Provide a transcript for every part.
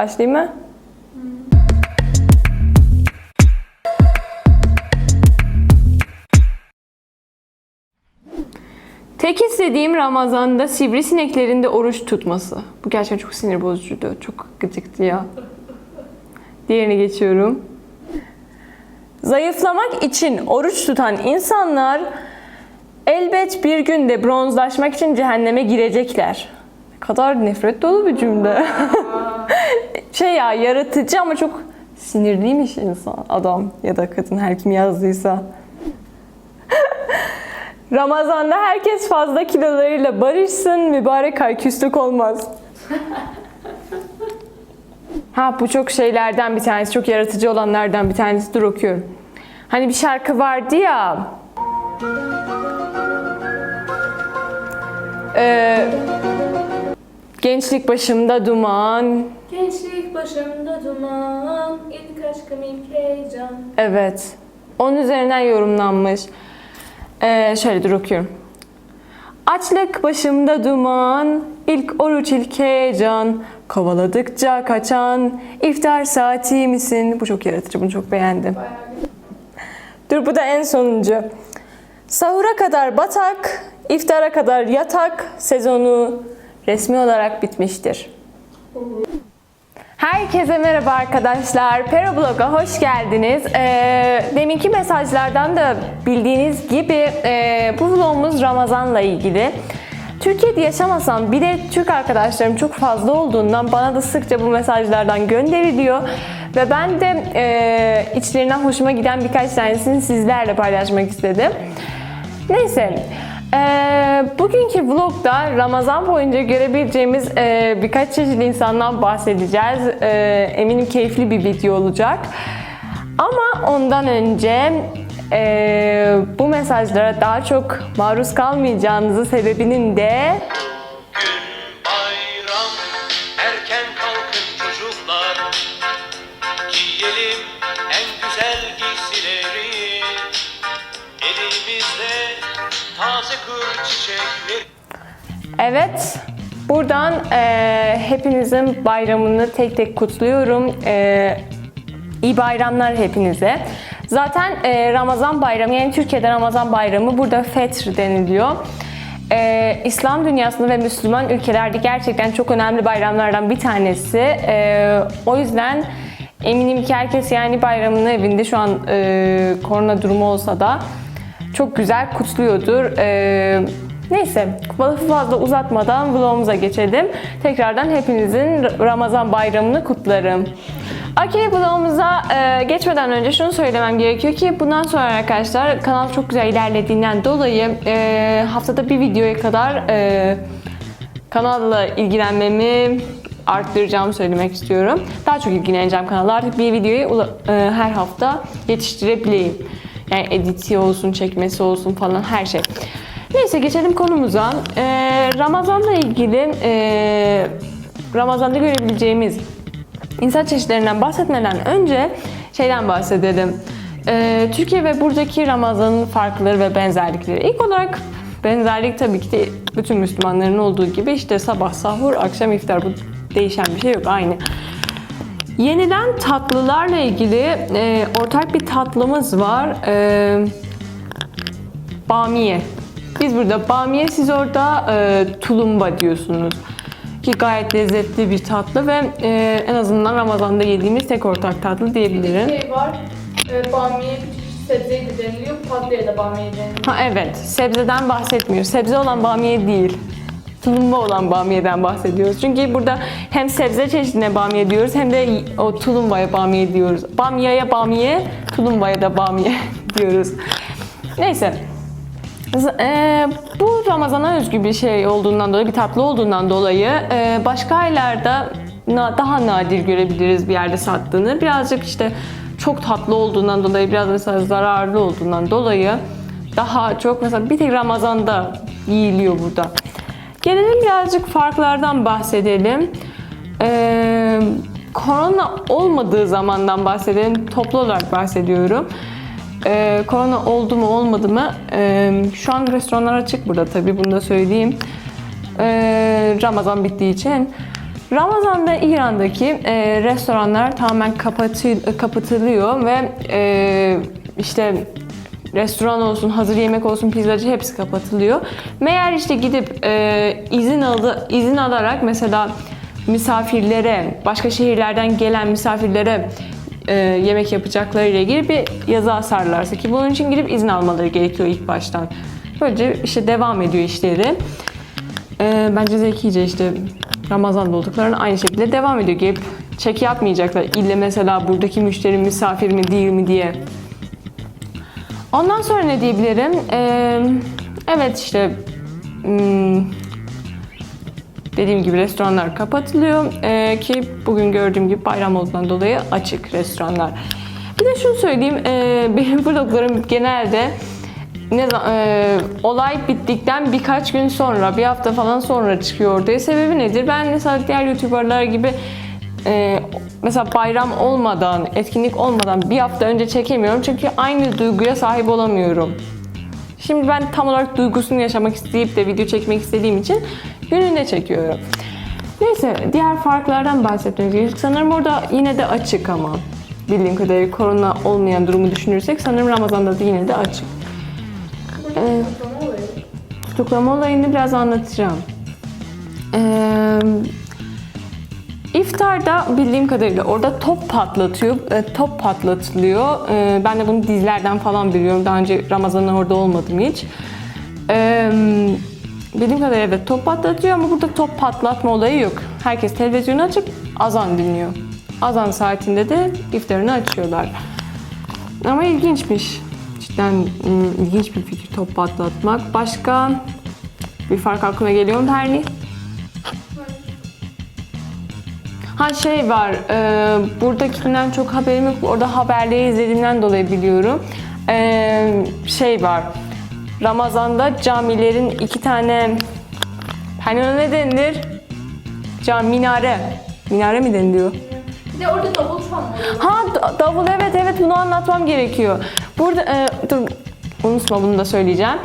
Başlayayım mı? Tek istediğim Ramazan'da sivrisineklerin de oruç tutması. Bu gerçekten çok sinir bozucuydu. Çok gıcıktı ya. Diğerine geçiyorum. Zayıflamak için oruç tutan insanlar elbet bir günde bronzlaşmak için cehenneme girecekler. Ne kadar nefret dolu bir cümle. ya yaratıcı ama çok sinirliymiş insan, adam ya da kadın her kim yazdıysa. Ramazan'da herkes fazla kilolarıyla barışsın, mübarek ay küslük olmaz. ha bu çok şeylerden bir tanesi, çok yaratıcı olanlardan bir tanesi. Dur okuyorum. Hani bir şarkı vardı ya. Ee, gençlik başımda duman. Gençlik başımda duman, ilk aşkım ilk heyecan. Evet. Onun üzerinden yorumlanmış. Ee, şöyle dur okuyorum. Açlık başımda duman, ilk oruç ilk heyecan, kovaladıkça kaçan, iftar saati misin? Bu çok yaratıcı, bunu çok beğendim. Dur bu da en sonuncu. Sahura kadar batak, iftara kadar yatak sezonu resmi olarak bitmiştir. Herkese merhaba arkadaşlar. Peroblog'a hoş geldiniz. Ee, deminki mesajlardan da bildiğiniz gibi e, bu vlogumuz Ramazan'la ilgili. Türkiye'de yaşamasam bir de Türk arkadaşlarım çok fazla olduğundan bana da sıkça bu mesajlardan gönderiliyor. Ve ben de e, içlerinden hoşuma giden birkaç tanesini sizlerle paylaşmak istedim. Neyse, ee, bugünkü vlogda Ramazan boyunca görebileceğimiz e, birkaç çeşitli insandan bahsedeceğiz. Ee, eminim keyifli bir video olacak. Ama ondan önce e, bu mesajlara daha çok maruz kalmayacağınızı sebebinin de Evet, buradan e, hepinizin bayramını tek tek kutluyorum. E, iyi bayramlar hepinize. Zaten e, Ramazan bayramı, yani Türkiye'de Ramazan bayramı burada Fetr deniliyor. E, İslam dünyasında ve Müslüman ülkelerde gerçekten çok önemli bayramlardan bir tanesi. E, o yüzden eminim ki herkes yani bayramını evinde şu an e, korona durumu olsa da çok güzel kutluyordur. E, Neyse, lafı fazla uzatmadan vlogumuza geçelim. Tekrardan hepinizin Ramazan bayramını kutlarım. Okey, vlogumuza e, geçmeden önce şunu söylemem gerekiyor ki bundan sonra arkadaşlar kanal çok güzel ilerlediğinden dolayı e, haftada bir videoya kadar e, kanalla ilgilenmemi arttıracağımı söylemek istiyorum. Daha çok ilgileneceğim kanalla. Artık bir videoyu e, her hafta yetiştirebileyim. Yani editi olsun, çekmesi olsun falan her şey. Neyse geçelim konumuza. Ee, Ramazan'la ilgili e, Ramazan'da görebileceğimiz insan çeşitlerinden bahsetmeden önce şeyden bahsedelim. Ee, Türkiye ve buradaki Ramazan'ın farkları ve benzerlikleri. İlk olarak benzerlik tabii ki de bütün Müslümanların olduğu gibi işte sabah sahur, akşam iftar bu değişen bir şey yok aynı. Yenilen tatlılarla ilgili e, ortak bir tatlımız var. E, bamiye. Biz burada bamiye, siz orada e, tulumba diyorsunuz. Ki gayet lezzetli bir tatlı ve e, en azından Ramazan'da yediğimiz tek ortak tatlı diyebilirim. Şey var, e, bamiye sebzeyi de deniliyor, tatlıya da bamiye deniliyor. Ha evet, sebzeden bahsetmiyoruz. Sebze olan bamiye değil. Tulumba olan bamiyeden bahsediyoruz. Çünkü burada hem sebze çeşidine bamiye diyoruz hem de o tulumbaya bamiye diyoruz. Bamyaya bamiye, tulumbaya da bamiye diyoruz. Neyse. E, bu Ramazan'a özgü bir şey olduğundan dolayı, bir tatlı olduğundan dolayı e, başka aylarda na- daha nadir görebiliriz bir yerde sattığını. Birazcık işte çok tatlı olduğundan dolayı, biraz mesela zararlı olduğundan dolayı daha çok mesela bir tek Ramazan'da yiyiliyor burada. Gelelim birazcık farklardan bahsedelim. Ee, korona olmadığı zamandan bahsedelim. Toplu olarak bahsediyorum. Ee, korona oldu mu olmadı mı? Ee, şu an restoranlar açık burada tabii bunu da söyleyeyim. Ee, Ramazan bittiği için. Ramazan'da İran'daki e, restoranlar tamamen kapatı, kapatılıyor ve e, işte restoran olsun, hazır yemek olsun, pizzacı hepsi kapatılıyor. Meğer işte gidip e, izin aldı, izin alarak mesela misafirlere, başka şehirlerden gelen misafirlere e, yemek yapacakları ile ilgili bir yazı asarlarsa ki bunun için gidip izin almaları gerekiyor ilk baştan. Böylece işte devam ediyor işleri. Ee, bence zekice işte Ramazan'da olduklarını aynı şekilde devam ediyor. Gelip çek yapmayacaklar. İlle mesela buradaki müşteri misafir mi değil mi diye. Ondan sonra ne diyebilirim? Ee, evet işte hmm, dediğim gibi restoranlar kapatılıyor Ee, ki bugün gördüğüm gibi bayram olduğundan dolayı açık restoranlar. Bir de şunu söyleyeyim, ee, benim vloglarım genelde ne e, olay bittikten birkaç gün sonra, bir hafta falan sonra çıkıyor ortaya. Sebebi nedir? Ben mesela diğer YouTuber'lar gibi e, mesela bayram olmadan, etkinlik olmadan bir hafta önce çekemiyorum. Çünkü aynı duyguya sahip olamıyorum. Şimdi ben tam olarak duygusunu yaşamak isteyip de video çekmek istediğim için gününde çekiyorum. Neyse diğer farklardan bahsetmemiz gerekiyor. Sanırım orada yine de açık ama. Bildiğim kadarıyla korona olmayan durumu düşünürsek sanırım Ramazan'da da yine de açık. Olayı. Tutuklama olayını biraz anlatacağım. Ee, iftarda bildiğim kadarıyla orada top patlatıyor, e, top patlatılıyor. Ee, ben de bunu dizilerden falan biliyorum. Daha önce Ramazan'da orada olmadım hiç. Ee, bildiğim kadarıyla evet top patlatıyor ama burada top patlatma olayı yok. Herkes televizyonu açıp azan dinliyor. Azan saatinde de iftarını açıyorlar. Ama ilginçmiş. Cidden ım, ilginç bir fikir top patlatmak. Başka bir fark aklına geliyor mu Perni? Ha şey var, e, buradakinden çok haberim yok. Orada haberleri izlediğimden dolayı biliyorum. E, şey var, Ramazan'da camilerin iki tane, hani ona ne denilir? Cam, minare. Minare mi deniliyor? Bir de orada davul var. Ha da- davul evet evet bunu anlatmam gerekiyor. Burada e, dur unutma bunu da söyleyeceğim.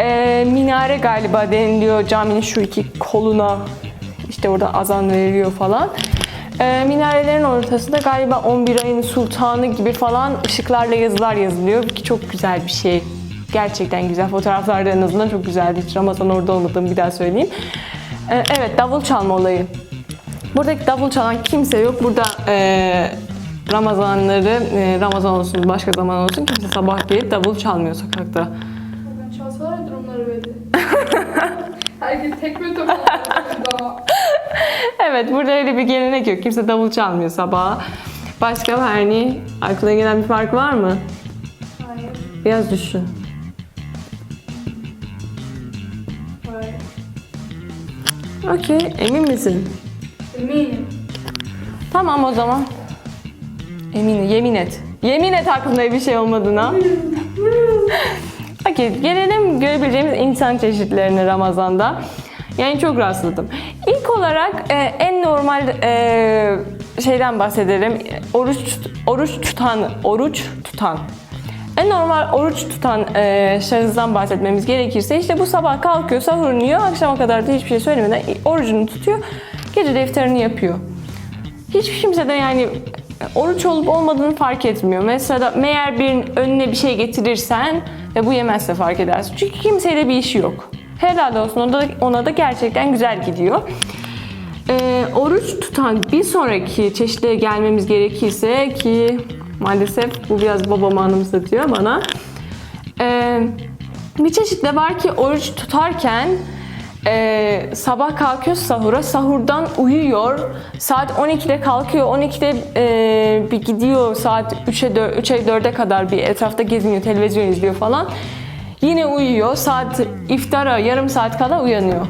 E, minare galiba deniliyor caminin şu iki koluna. İşte orada azan veriliyor falan. E, minarelerin ortasında galiba 11 ayın sultanı gibi falan ışıklarla yazılar yazılıyor ki çok güzel bir şey. Gerçekten güzel. Fotoğraflarda en azından çok güzeldi. Hiç Ramazan orada olmadığımı bir daha söyleyeyim. E, evet davul çalma olayı. Buradaki davul çalan kimse yok. Burada e, Ramazanları, e, Ramazan olsun, başka zaman olsun kimse sabah gelip davul çalmıyor sokakta. Ben çalsalar durumları böyle. Herkes tekme topu daha. Evet, burada öyle bir gelenek yok. Kimse davul çalmıyor sabah. Başka hani aklına gelen bir fark var mı? Hayır. Biraz düşün. Hayır. Okey, emin misin? Eminim. Tamam o zaman. Eminim, yemin et. Yemin et aklında bir şey olmadığına. Okey, gelelim görebileceğimiz insan çeşitlerine Ramazan'da. Yani çok rastladım. İlk olarak e, en normal e, şeyden bahsedelim. Oruç oruç tutan, oruç tutan. En normal oruç tutan e, şahısdan bahsetmemiz gerekirse işte bu sabah kalkıyor, sahurunu yiyor, akşama kadar da hiçbir şey söylemeden orucunu tutuyor, gece de iftarını yapıyor. Hiçbir kimse de yani oruç olup olmadığını fark etmiyor. Mesela meğer birinin önüne bir şey getirirsen ve bu yemezse fark edersin. Çünkü kimseyle bir işi yok. Helal olsun ona da, ona da gerçekten güzel gidiyor. Ee, oruç tutan bir sonraki çeşitliğe gelmemiz gerekirse ki maalesef bu biraz babamı anımsatıyor bana. Ee, bir çeşit de var ki oruç tutarken e, sabah kalkıyor sahura, sahurdan uyuyor. Saat 12'de kalkıyor, 12'de e, bir gidiyor saat 3'e 3'e 4'e kadar bir etrafta geziniyor, televizyon izliyor falan. Yine uyuyor, saat iftara yarım saat kala uyanıyor.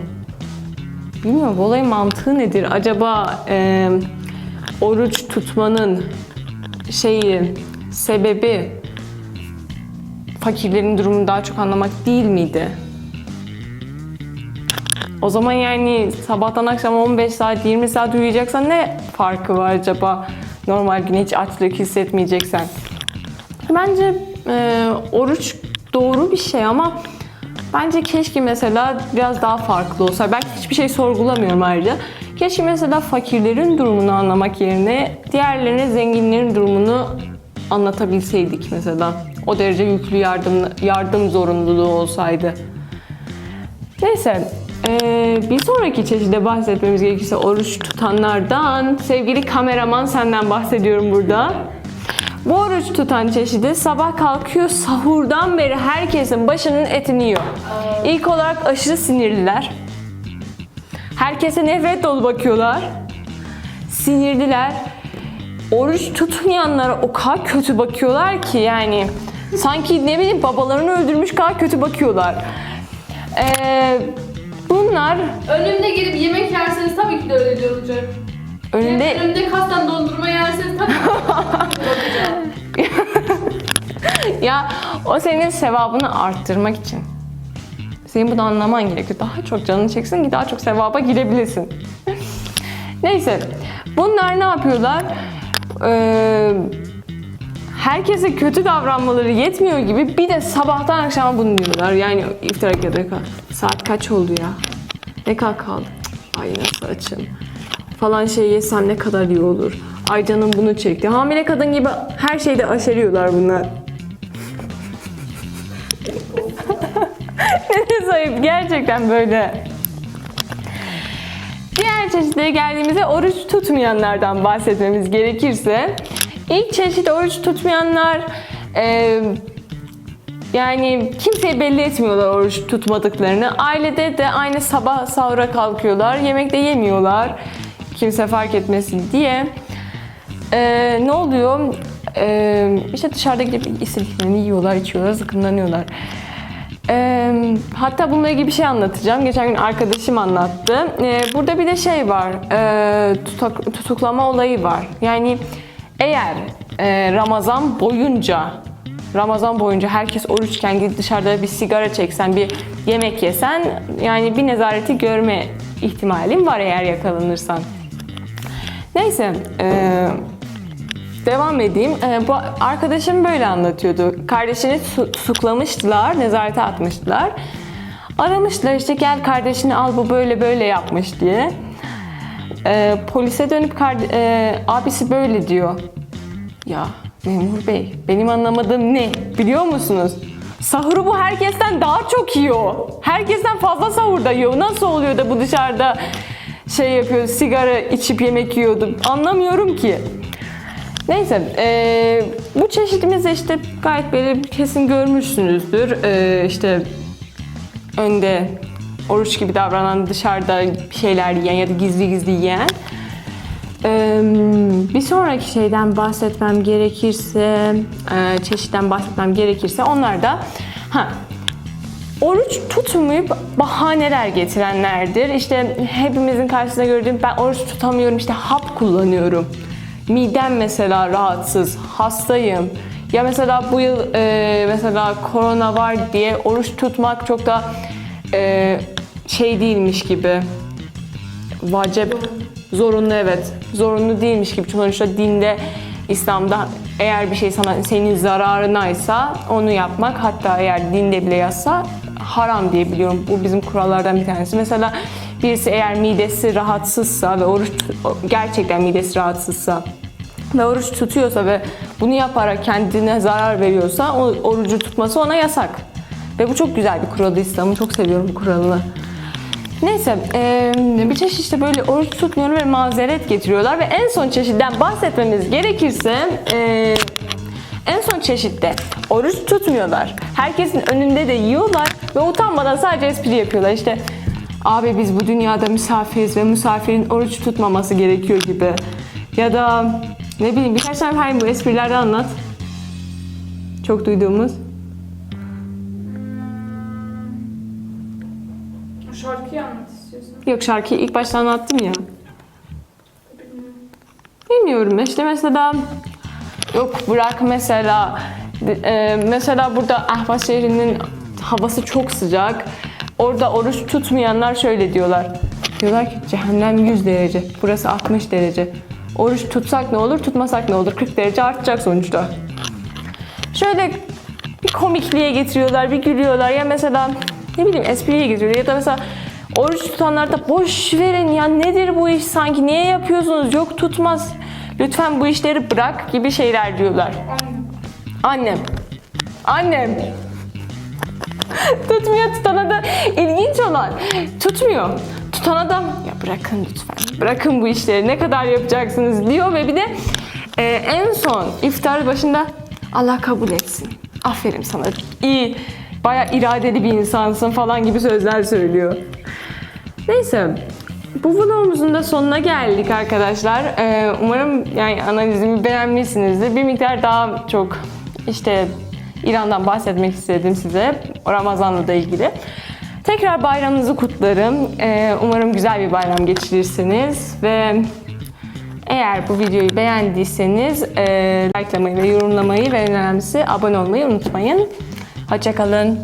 Bilmiyorum bu olayın mantığı nedir? Acaba e, oruç tutmanın şeyi, sebebi fakirlerin durumunu daha çok anlamak değil miydi? O zaman yani sabahtan akşama 15 saat, 20 saat uyuyacaksan ne farkı var acaba? Normal güne hiç açlık hissetmeyeceksen. Bence e, oruç doğru bir şey ama bence keşke mesela biraz daha farklı olsa. Ben hiçbir şey sorgulamıyorum ayrıca. Keşke mesela fakirlerin durumunu anlamak yerine diğerlerine zenginlerin durumunu anlatabilseydik mesela. O derece yüklü yardım yardım zorunluluğu olsaydı. Neyse, eee, bir sonraki çeşide bahsetmemiz gerekirse oruç tutanlardan sevgili kameraman senden bahsediyorum burada. Bu oruç tutan çeşidi sabah kalkıyor sahurdan beri herkesin başının etini yiyor. İlk olarak aşırı sinirliler. Herkese nefret dolu bakıyorlar. Sinirliler. Oruç tutmayanlara o kadar kötü bakıyorlar ki yani sanki ne bileyim babalarını öldürmüş kadar kötü bakıyorlar. Ee, bunlar Önümde gelip yemek yerseniz tabii ki de öyle olacak. Önünde Önümde kasten dondurma yerseniz tabii ya o senin sevabını arttırmak için. Senin bunu anlaman gerekiyor. Daha çok canını çeksin ki daha çok sevaba girebilesin. Neyse. Bunlar ne yapıyorlar? Ee, herkese kötü davranmaları yetmiyor gibi bir de sabahtan akşama bunu diyorlar. Yani iftara kadar saat kaç oldu ya? Ne kadar kaldı? Ay nasıl açım? Falan şey yesem ne kadar iyi olur. Ay canım bunu çekti. Hamile kadın gibi her şeyde aşeriyorlar bunlar. ne zayıf gerçekten böyle. Diğer çeşitlere geldiğimizde oruç tutmayanlardan bahsetmemiz gerekirse ilk çeşit oruç tutmayanlar e, yani kimseye belli etmiyorlar oruç tutmadıklarını. Ailede de aynı sabah sahura kalkıyorlar. Yemek de yemiyorlar. Kimse fark etmesin diye. E, ne oluyor? E, işte dışarıda gidip istediklerini yiyorlar, içiyorlar, zıkkımlanıyorlar. Ee, hatta bununla ilgili bir şey anlatacağım. Geçen gün arkadaşım anlattı. Ee, burada bir de şey var, e, tutak- tutuklama olayı var. Yani eğer e, Ramazan boyunca, Ramazan boyunca herkes oruçken gidip dışarıda bir sigara çeksen, bir yemek yesen, yani bir nezareti görme ihtimalin var eğer yakalanırsan. Neyse, e, Devam edeyim. Ee, bu arkadaşım böyle anlatıyordu. Kardeşini tu- tutuklamıştılar, nezarete atmıştılar. Aramışlar işte gel kardeşini al bu böyle böyle yapmış diye. Ee, polise dönüp e, abisi böyle diyor. Ya memur bey benim anlamadığım ne biliyor musunuz? Sahuru bu herkesten daha çok yiyor. Herkesten fazla sahurda yiyor. Nasıl oluyor da bu dışarıda şey yapıyor, sigara içip yemek yiyordu. Anlamıyorum ki. Neyse, eee, bu çeşitimizi işte gayet böyle kesin görmüşsünüzdür. Eee işte önde oruç gibi davranan, dışarıda şeyler yiyen ya da gizli gizli yiyen. Eee, bir sonraki şeyden bahsetmem gerekirse, eee, çeşitten bahsetmem gerekirse onlar da ha, Oruç tutmayıp bahaneler getirenlerdir. İşte hepimizin karşısında gördüğüm ben oruç tutamıyorum işte hap kullanıyorum. Midem mesela rahatsız, hastayım. Ya mesela bu yıl e, mesela korona var diye oruç tutmak çok da e, şey değilmiş gibi. Vacip, zorunlu evet. Zorunlu değilmiş gibi. Çünkü sonuçta dinde, İslam'da eğer bir şey sana senin zararınaysa onu yapmak hatta eğer dinde bile yazsa haram diye biliyorum. Bu bizim kurallardan bir tanesi. Mesela birisi eğer midesi rahatsızsa ve oruç gerçekten midesi rahatsızsa ve oruç tutuyorsa ve bunu yaparak kendine zarar veriyorsa o orucu tutması ona yasak. Ve bu çok güzel bir kuralı İslam'ın. Çok seviyorum bu kuralını. Neyse, eee, bir çeşit işte böyle oruç tutmuyor ve mazeret getiriyorlar ve en son çeşitten bahsetmemiz gerekirse son çeşitte oruç tutmuyorlar. Herkesin önünde de yiyorlar ve utanmadan sadece espri yapıyorlar. İşte abi biz bu dünyada misafiriz ve misafirin oruç tutmaması gerekiyor gibi. Ya da ne bileyim birkaç tane hayır bu esprilerden anlat. Çok duyduğumuz. Şarkıyı anlat istiyorsan. Yok şarkıyı ilk başta anlattım ya. Bilmiyorum işte mesela yok bırak mesela e, mesela burada Ahvaz şehrinin havası çok sıcak. Orada oruç tutmayanlar şöyle diyorlar. Diyorlar ki cehennem 100 derece, burası 60 derece. Oruç tutsak ne olur, tutmasak ne olur? 40 derece artacak sonuçta. Şöyle bir komikliğe getiriyorlar, bir gülüyorlar. Ya mesela ne bileyim espriye getiriyorlar ya da mesela Oruç tutanlar da boş verin ya nedir bu iş sanki niye yapıyorsunuz yok tutmaz. Lütfen bu işleri bırak gibi şeyler diyorlar. Annem. Annem. Tutmuyor tutana da ilginç olan. Tutmuyor. Tutan adam ya bırakın lütfen. Bırakın bu işleri ne kadar yapacaksınız diyor ve bir de e, en son iftar başında Allah kabul etsin. Aferin sana. iyi baya iradeli bir insansın falan gibi sözler söylüyor. Neyse bu vlogumuzun da sonuna geldik arkadaşlar. Ee, umarım yani analizimi beğenmişsinizdir. Bir miktar daha çok işte İran'dan bahsetmek istedim size Ramazan'la da ilgili. Tekrar bayramınızı kutlarım. Ee, umarım güzel bir bayram geçirirsiniz ve eğer bu videoyu beğendiyseniz e, likelamayı ve yorumlamayı ve en önemlisi abone olmayı unutmayın. Hoşçakalın.